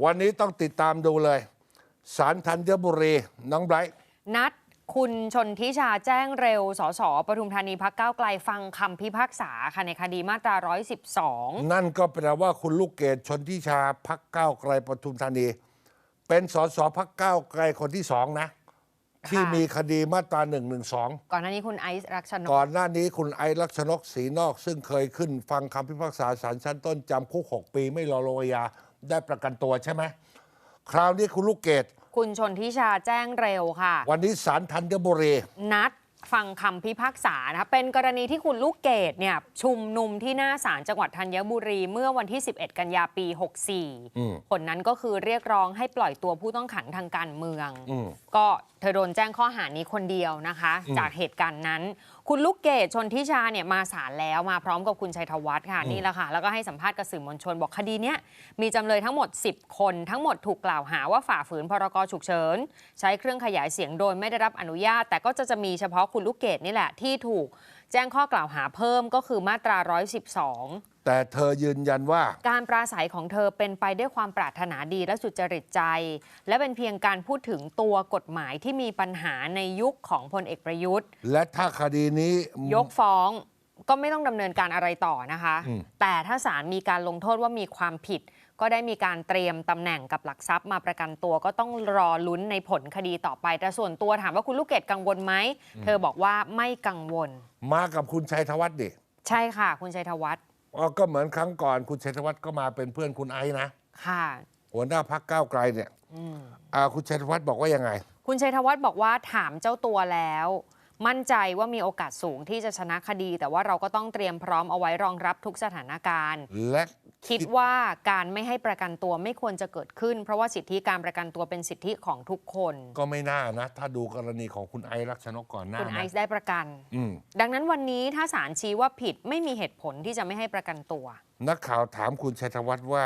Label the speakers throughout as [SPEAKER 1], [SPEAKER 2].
[SPEAKER 1] วันนี้ต้องติดตามดูเลยสารธัญบุรีน้องไบรท์
[SPEAKER 2] นัดคุณชนทิชาแจ้งเร็ว สสปทุมธานีพักก้าวไกลฟังคำพิพากษาค่ะในคดีมาตรา 112
[SPEAKER 1] นั่นก็แปลว่าคุณลูกเกดชนทิชาพักก้าวไกลปทุมธานี เป็นสสพักก้าวไกลคนที่สองนะ ที่มีคดีมาตรา1นึ
[SPEAKER 2] ก่อนหน้านี้คุณไอซ์รักชนก
[SPEAKER 1] ก่อนหน้านี้คุณไอซ์ลักษณกศรีนอก ซึ่งเคยขึ้นฟังคำพิพากษาศาลชั้นต้นจำคุก 6 ปีไม่รอลงอาญา ได้ประกันตัวใช่ไหมคราวนี้คุณลูกเกด
[SPEAKER 2] คุณชนทิชาแจ้งเร็วค่ะ
[SPEAKER 1] วันนี้ศาลธัญบุรี
[SPEAKER 2] นัด ฟังคำพิพากษานะคะเป็นกรณีที่คุณลูกเกดเนี่ยชุมนุมที่หน้าศาลจังหวัดธัญบุรี เมื่อวันที่ 11 กันยาปี
[SPEAKER 1] อืม
[SPEAKER 2] 64 ผลนั้นก็คือเรียกร้องให้ปล่อยตัวผู้ต้องขังทางการเมือง
[SPEAKER 1] อืม
[SPEAKER 2] ก็เธอโดนแจ้งข้อหานี้คนเดียวนะคะ
[SPEAKER 1] อืม
[SPEAKER 2] จากเหตุการณ์นั้น คุณลูกเกดชนทิชาเนี่ยมาศาลแล้วมาพร้อมกับคุณชัยธวัฒน์ค่ะ
[SPEAKER 1] อืม
[SPEAKER 2] นี่แหละค่ะแล้วก็ให้สัมภาษณ์กับสื่อมวลชนบอกคดีเนี้ยมีจำเลยทั้งหมด 10 คนทั้งหมดถูกกล่าวหาว่าฝ่าฝืนพรกฉุกเฉินใช้เครื่องขยายเสียงโดยไม่ได้รับอนุญาต แต่ก็จะจะมีเฉพาะคุณลูกเกดนี่แหละที่ถูกแจ้งข้อกล่าวหาเพิ่มก็คือมาตรา 112
[SPEAKER 1] แต่เธอยืนยันว่า
[SPEAKER 2] การปราศัยของเธอเป็นไปด้วยความปรารถนาดีและสุจริตใจ และเป็นเพียงการพูดถึงตัวกฎหมายที่มีปัญหาในยุคของพลเอกประยุทธ์
[SPEAKER 1] และถ้าคดีนี้
[SPEAKER 2] ยกฟ้องก็ไม่ต้องดำเนินการอะไรต่อนะคะ
[SPEAKER 1] อืม
[SPEAKER 2] แต่ถ้าศาลมีการลงโทษว่ามีความผิด ก็ได้มีการเตรียมตำแหน่งกับหลักทรัพย์มาประกันตัวก็ต้องรอลุ้นในผลคดีต่อไป แต่ส่วนตัวถามว่าคุณลูกเกดกังวลไหม เธอบอกว่าไม่กังวล
[SPEAKER 1] มากับคุณชัยธวัฒน์ดิ
[SPEAKER 2] ใช่ค่ะ คุณชัยธวัฒน์
[SPEAKER 1] อ๋อก็เหมือนครั้งก่อนคุณชัยธวัฒน์ก็มาเป็นเพื่อนคุณไอซ์นะ
[SPEAKER 2] ค่ะ
[SPEAKER 1] หัวหน้าพักก้าวไกลเนี่ย
[SPEAKER 2] อืม
[SPEAKER 1] อ่าคุณชัยธวัฒน์บอกว่ายังไง
[SPEAKER 2] คุณชัยธวัฒน์บอกว่าถามเจ้าตัวแล้ว มั่นใจว่ามีโอกาสสูงที่จะชนะคดี แต่ว่าเราก็ต้องเตรียมพร้อมเอาไว้รองรับทุกสถานการณ์
[SPEAKER 1] และ
[SPEAKER 2] คิดว่าการไม่ให้ประกันตัวไม่ควรจะเกิดขึ้น เพราะว่าสิทธิการประกันตัวเป็นสิทธิของทุกคน
[SPEAKER 1] ก็ไม่น่านะ ถ้าดูกรณีของคุณไอซ์ลักษณกก่อนหน้า
[SPEAKER 2] คุณไอ
[SPEAKER 1] นะ
[SPEAKER 2] ซ์ได้ประกัน
[SPEAKER 1] อืม
[SPEAKER 2] ดังนั้นวันนี้ถ้าศาลชี้ว่าผิดไม่มีเหตุผลที่จะไม่ให้ประกันตัว
[SPEAKER 1] นักข่าวถามคุณชัยธวัฒน์ว่า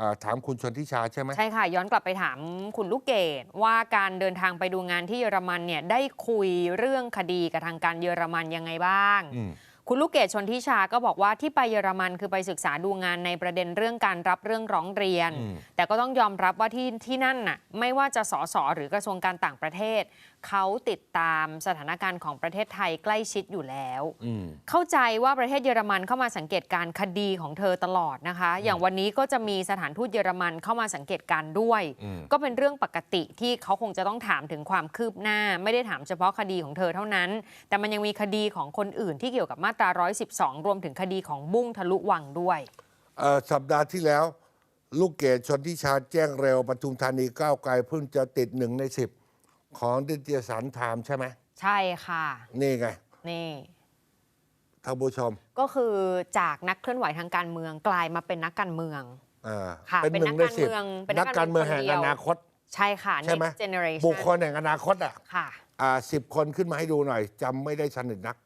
[SPEAKER 1] อ่าถามคุณชนทิชาใช่ไหม
[SPEAKER 2] ใช่ค่ะ ย้อนกลับไปถามคุณลูกเกดว่าการเดินทางไปดูงานที่เยอรมันเนี่ยได้คุยเรื่องคดีกับทางการเยอรมันยังไงบ้าง
[SPEAKER 1] อืม
[SPEAKER 2] คุณลูกเกดชนทิชาก็บอกว่าที่ไปเยอรมันคือไปศึกษาดูงานในประเด็นเรื่องการรับเรื่องร้องเรียน
[SPEAKER 1] อืม
[SPEAKER 2] แต่ก็ต้องยอมรับว่าที่ที่นั่นน่ะไม่ว่าจะสสหรือกระทรวงการต่างประเทศ เขาติดตามสถานการณ์ของประเทศไทยใกล้ชิดอยู่แล้ว
[SPEAKER 1] อืม
[SPEAKER 2] เข้าใจว่าประเทศเยอรมันเข้ามาสังเกตการณ์คดีของเธอตลอดนะคะ อย่างวันนี้ก็จะมีสถานทูตเยอรมันเข้ามาสังเกตการณ์ด้วย
[SPEAKER 1] อืม
[SPEAKER 2] ก็เป็นเรื่องปกติที่เขาคงจะต้องถามถึงความคืบหน้า ไม่ได้ถามเฉพาะคดีของเธอเท่านั้น แต่มันยังมีคดีของคนอื่นที่เกี่ยวกับมาตรา 112 รวมถึงคดีของบุ้งทะลุวังด้วย
[SPEAKER 1] เอ่อสัปดาห์ที่แล้ว ลูกเกดชนทิชาแจ้งเร็วปทุมธานีก้าวไกลเพิ่งจะติดหนึ่งในสิบของดิจิสารไทม์ใช่ไหม
[SPEAKER 2] ใช่ค่ะ
[SPEAKER 1] นี่ไง
[SPEAKER 2] นี่
[SPEAKER 1] ท่านผู้ชม
[SPEAKER 2] ก็คือจากนักเคลื่อนไหวทางการเมืองกลายมาเป็นนักการเมือง
[SPEAKER 1] อ่า
[SPEAKER 2] ค่ะ
[SPEAKER 1] เป็น
[SPEAKER 2] เป็น
[SPEAKER 1] หนึ่งในสิบ
[SPEAKER 2] นักการเมืองเป็นนั
[SPEAKER 1] นั
[SPEAKER 2] ก
[SPEAKER 1] ก
[SPEAKER 2] กา
[SPEAKER 1] การร
[SPEAKER 2] เมื
[SPEAKER 1] เมื
[SPEAKER 2] อ
[SPEAKER 1] องงแห่ง
[SPEAKER 2] คนเดียว
[SPEAKER 1] อนาคต
[SPEAKER 2] ใช่ค่ะ
[SPEAKER 1] ใช่ไหม
[SPEAKER 2] next generation
[SPEAKER 1] บุคคลแห่งอนาคตอะ
[SPEAKER 2] ค่ะ
[SPEAKER 1] อ่าสิบคนขึ้นมาให้ดูหน่อยจำไม่ได้สนิทนัก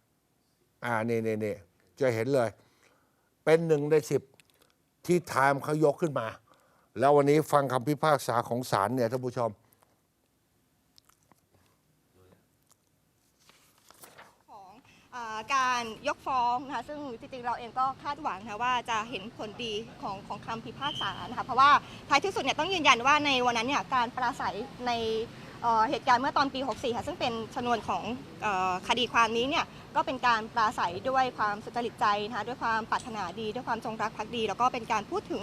[SPEAKER 1] อ่านี่นี่นี่จะเห็นเลย เป็นหนึ่งในสิบที่ไทม์เขายกขึ้นมา แล้ววันนี้ฟังคำพิพากษาของศาลเนี่ยท่านผู้ชม
[SPEAKER 3] ของอาการยกฟ้องนะคะซึ่งจริงๆเราเองก็คาดหวังนะคะว่าจะเห็นผลดีของของคำพิพากษานะคะเพราะว่าท้ายที่สุดเนี่ยต้องยืนยันว่าในวันนั้นเนี่ยการปราศัยใน เหตุการณ์เมื่อตอนปี 64 ค่ะ ซึ่งเป็นชนวนของคดีความนี้เนี่ย ก็เป็นการปราศัยด้วยความสุจริตใจนะคะ ด้วยความปรารถนาดี ด้วยความจงรักภักดี แล้วก็เป็นการพูดถึง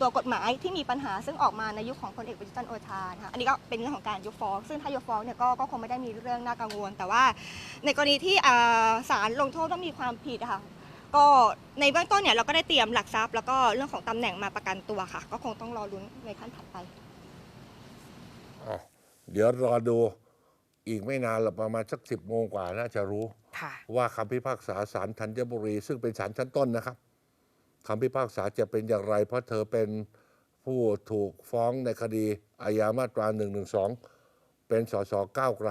[SPEAKER 3] ตัวกฎหมายที่มีปัญหา ซึ่งออกมาในยุคของพลเอกประยุทธ์จันทร์โอชานะคะอันนี้ก็เป็นเรื่องของการยกฟ้อง ซึ่งถ้ายกฟ้องเนี่ยก็คงไม่ได้มีเรื่องน่ากังวล แต่ว่าในกรณีที่อ่าศาลลงโทษว่ามีความผิดค่ะก็ในเบื้องต้นเนี่ยเราก็ได้เตรียมหลักทรัพย์ แล้วก็เรื่องของตำแหน่งมาประกันตัวค่ะ ก็คงต้องรอลุ้นในขั้นถัดไป
[SPEAKER 1] เดี๋ยวรอดูอีกไม่นานหรอกประมาณสักสิบโมงกว่าน่าจะรู้
[SPEAKER 2] ค่ะ
[SPEAKER 1] ว่าคำพิพากษาศาลธัญบุรี ซึ่งเป็นศาลชั้นต้นนะครับคำพิพากษาจะเป็นอย่างไร เพราะเธอเป็นผู้ถูกฟ้องในคดีอาญามาตรา1นึเป็นสสก้าวไกล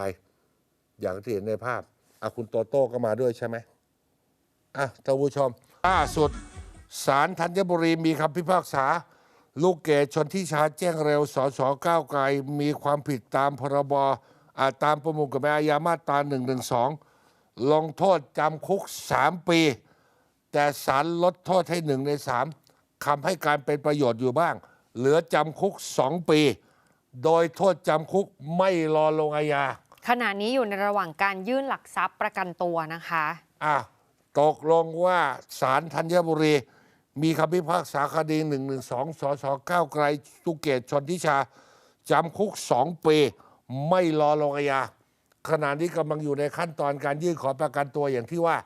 [SPEAKER 1] อย่างที่เห็นในภาพอะคุณโตโต้ก็มาด้วยใช่ไหมอะท่านผู้ชมล่าสุดศาลธัญบุรีมีคำพิพากษา ลูกเกดชนทิชาแจ้งเร็ว สสก้าวไกลมีความผิดตามพรบอาตามประมวลกฎหมายอาญามาตรา1นึลงโทษจำคุก 3 ปี แต่ศาลลดโทษให้หนึ่งในสามคำให้การเป็นประโยชน์อยู่บ้าง เหลือจำคุก 2 ปี โดยโทษจำคุกไม่รอลงอาญา
[SPEAKER 2] ขณะนี้อยู่ในระหว่างการยื่นหลักทรัพย์ประกันตัวนะคะ
[SPEAKER 1] อะตกลงว่าศาลธัญบุรี มีคำพิพากษาคดี112สสก้าวไกลสุเกตชนทิชาจำคุก2ปี ไม่รอลงอาญาขณะนี้กำลังอยู่ในขั้นตอนการยื่นขอประกันตัวอย่างที่ว่า